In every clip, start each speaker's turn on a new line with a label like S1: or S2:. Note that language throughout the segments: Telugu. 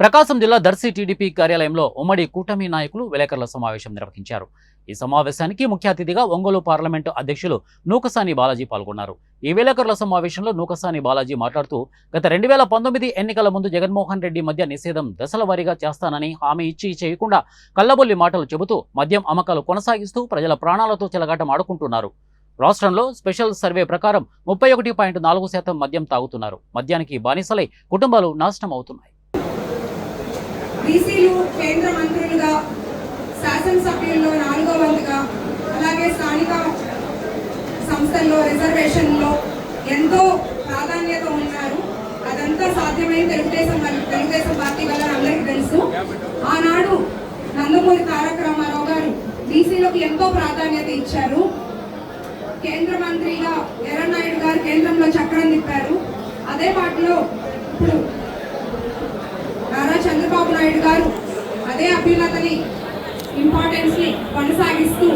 S1: ప్రకాశం జిల్లా దర్శి టీడీపీ కార్యాలయంలో ఉమ్మడి కూటమి నాయకులు విలేకరుల సమావేశం నిర్వహించారు. ఈ సమావేశానికి ముఖ్య అతిథిగా ఒంగోలు పార్లమెంటు అధ్యక్షులు నూకసాని బాలాజీ పాల్గొన్నారు. ఈ విలేకరుల సమావేశంలో నూకసాని బాలాజీ మాట్లాడుతూ గత రెండు వేల పంతొమ్మిది ఎన్నికల ముందు జగన్మోహన్ రెడ్డి మద్య నిషేధం దశల వారీగా చేస్తానని హామీ ఇచ్చి చేయకుండా కల్లబొల్లి మాటలు చెబుతూ మద్యం అమ్మకాలు కొనసాగిస్తూ ప్రజల ప్రాణాలతో చెలగాటం ఆడుకుంటున్నారు. రాష్ట్రంలో స్పెషల్ సర్వే ప్రకారం ముప్పై ఒకటి పాయింట్ నాలుగు శాతం మద్యం తాగుతున్నారు. మద్యానికి బానిసలై కుటుంబాలు నాశనం అవుతున్నాయి.
S2: బీసీలు కేంద్ర మంత్రులుగా శాసనసభ్యుల్లో నాలుగో వంతుగా అలాగే స్థానిక సంస్థల్లో రిజర్వేషన్లో ఎంతో ప్రాధాన్యత ఉన్నారు. అదంతా సాధ్యమైన తెలుగుదేశం తెలుగుదేశం పార్టీ వల్ల అందరికీ తెలుసు. ఆనాడు నందమూరి తారక రామారావు గారు బీసీలకు ఎంతో ప్రాధాన్యత ఇచ్చారు. కేంద్ర మంత్రిగా ఎర్రనాయుడు గారు కేంద్రంలో చక్రం తిప్పారు. అదే పాటలో ఇప్పుడు నాయుడు గారు అదే అభ్యున్నతని ఇంపార్టెన్స్ని కొనసాగిస్తూ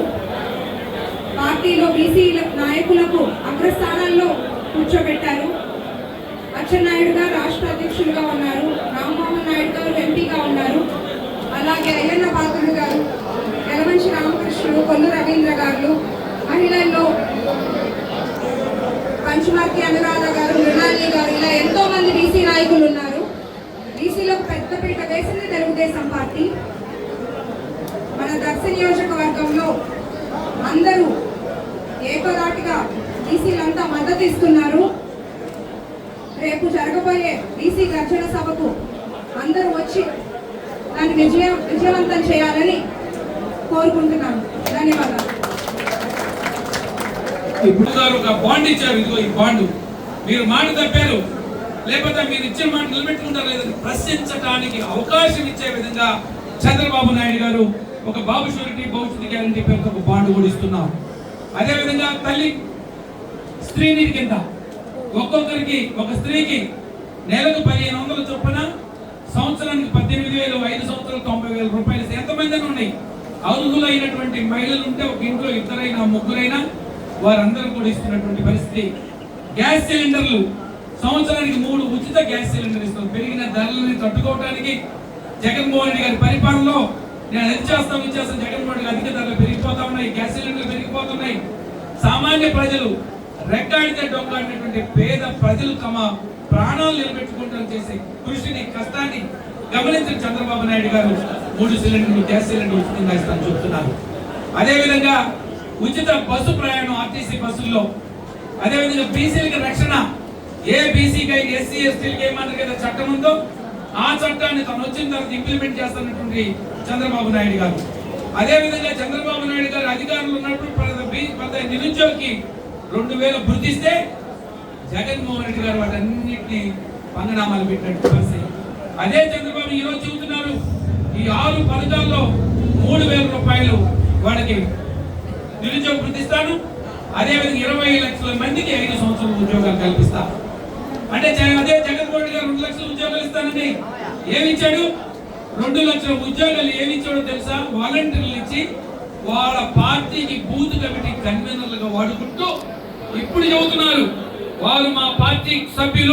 S2: పార్టీలో బీసీ నాయకులకు అగ్రస్థానాల్లో కూర్చోబెట్టారు. అచ్చెన్నాయుడు గారు రాష్ట్ర అధ్యక్షులుగా ఉన్నారు రామ్మోహన్ నాయుడు గారు ఎంపీగా ఉన్నారు. అలాగే అయ్యన్న పాత్రుడు గారు యలమంచి రామకృష్ణుడు కొల్లు రవీంద్ర గారు మహిళల్లో పంచమర్తి అనురాధ గారు మృణాలి గారు ఇలా ఎంతో మంది బీసీ నాయకులు ఉన్నారు. పెద్దపీట వేసింది తెలుగుదేశం పార్టీ. మన దక్ష నియోజకవర్గంలో అందరూ ఏకదాటిగా బీసీలంతా మద్దతు ఇస్తున్నారు. రేపు జరగబోయే బీసీ గర్జన సభకు అందరూ వచ్చి దాన్ని విజయం విజయవంతం చేయాలని కోరుకుంటున్నాను. ధన్యవాదాలు.
S3: ఇప్పుడు గారు ఒక బాండ్ ఇచ్చారు. ఇదిగో ఈ బాండ్. మీరు మాట తప్పారు లేకపోతే మీరు ఇచ్చిన మాట నిలబెట్టుకుంటారు లేదని ప్రశ్నించడానికి అవకాశం ఇచ్చే విధంగా చంద్రబాబు నాయుడు గారు ఒక బాబు షూరిటీ భవిష్యత్ గ్యారంటీ పేరుతో ఒక బాండ్ కూడా ఇస్తున్నాం అదేవిధంగా తల్లి స్త్రీ నీటి కింద ఒక్కొక్కరికి ఒక స్త్రీకి నెలకు పదిహేను వందల చొప్పున సంవత్సరానికి పద్దెనిమిది వేలు ఐదు సంవత్సరాలు తొంభై వేల రూపాయలు ఎంతమంది ఉన్నాయి? అర్హులైనటువంటి మహిళలు ఉంటే ఒక ఇంట్లో ఇద్దరైనా ముగ్గురైనా వారందరూ కూడా ఇస్తున్నటువంటి పరిస్థితి. గ్యాస్ సిలిండర్లు సంవత్సరానికి మూడు ఉచిత గ్యాస్ సిలిండర్ ఇస్తుంది పెరిగిన ధరలని తట్టుకోవడానికి జగన్మోహన్ రెడ్డి గారి పరిపాలనలో నేను అది చేస్తాం ఇది చేస్తాం జగన్మోహన్ రెడ్డి అధిక ధరలు పెరిగిపోతా ఉన్నాయి గ్యాస్ సిలిండర్లు పెరిగిపోతున్నాయి సామాన్య ప్రజలు రెక్కాడితే డొక్కాడినటువంటి పేద ప్రజలు తమ ప్రాణాలు నిలబెట్టుకుంటాం చేసే కృషిని కష్టాన్ని గమనించిన చంద్రబాబు నాయుడు గారు మూడు సిలిండర్లు గ్యాస్ సిలిండర్ ఉచితంగా ఇస్తాను చెప్తున్నారు. అదేవిధంగా ఉచిత బస్సు ప్రయాణం ఆర్టీసీ బస్సుల్లో. అదేవిధంగా బీసీలకి రక్షణ ఏ బీసీకి అయితే ఎస్సీ ఎస్టీలకి ఏమన్నారు కదా చట్టం ఉందో ఆ చట్టాన్ని తను వచ్చిన తర్వాత ఇంప్లిమెంట్ చేస్తున్నటువంటి చంద్రబాబు నాయుడు గారు. అదేవిధంగా చంద్రబాబు నాయుడు గారు అధికారులు ఉన్నప్పుడు పదహైదు నిరుద్యోగికి రెండు వేలు గుర్తిస్తే జగన్మోహన్ రెడ్డి గారు వాటన్నిటిని పంగనామాలు పెట్టినట్టు పరిస్థితి. అదే చంద్రబాబు ఈరోజు చెబుతున్నారు ఈ ఆరు పథకాల్లో మూడు వేల రూపాయలు వాడికి నిరుద్యోగ వృద్ధిస్తాను అదేవిధంగా ఇరవై లక్షల మందికి ఐదు సంవత్సరాల ఉద్యోగాలు కల్పిస్తాను అంటే అదే జగన్మోహన్ రెడ్డి గారు రెండు లక్షల ఉద్యోగాలు ఇస్తానని ఏమి ఇచ్చాడు రెండు లక్షల ఉద్యోగాలు ఏమి ఇచ్చాడో తెలుసా? వాలంటీర్లు ఇచ్చి వాళ్ళ పార్టీకి బూత్ కమిటీ కన్వీనర్లుగా వాడుకుంటూ ఇప్పుడు చెబుతున్నారు. వారు మా పార్టీ సభ్యులు.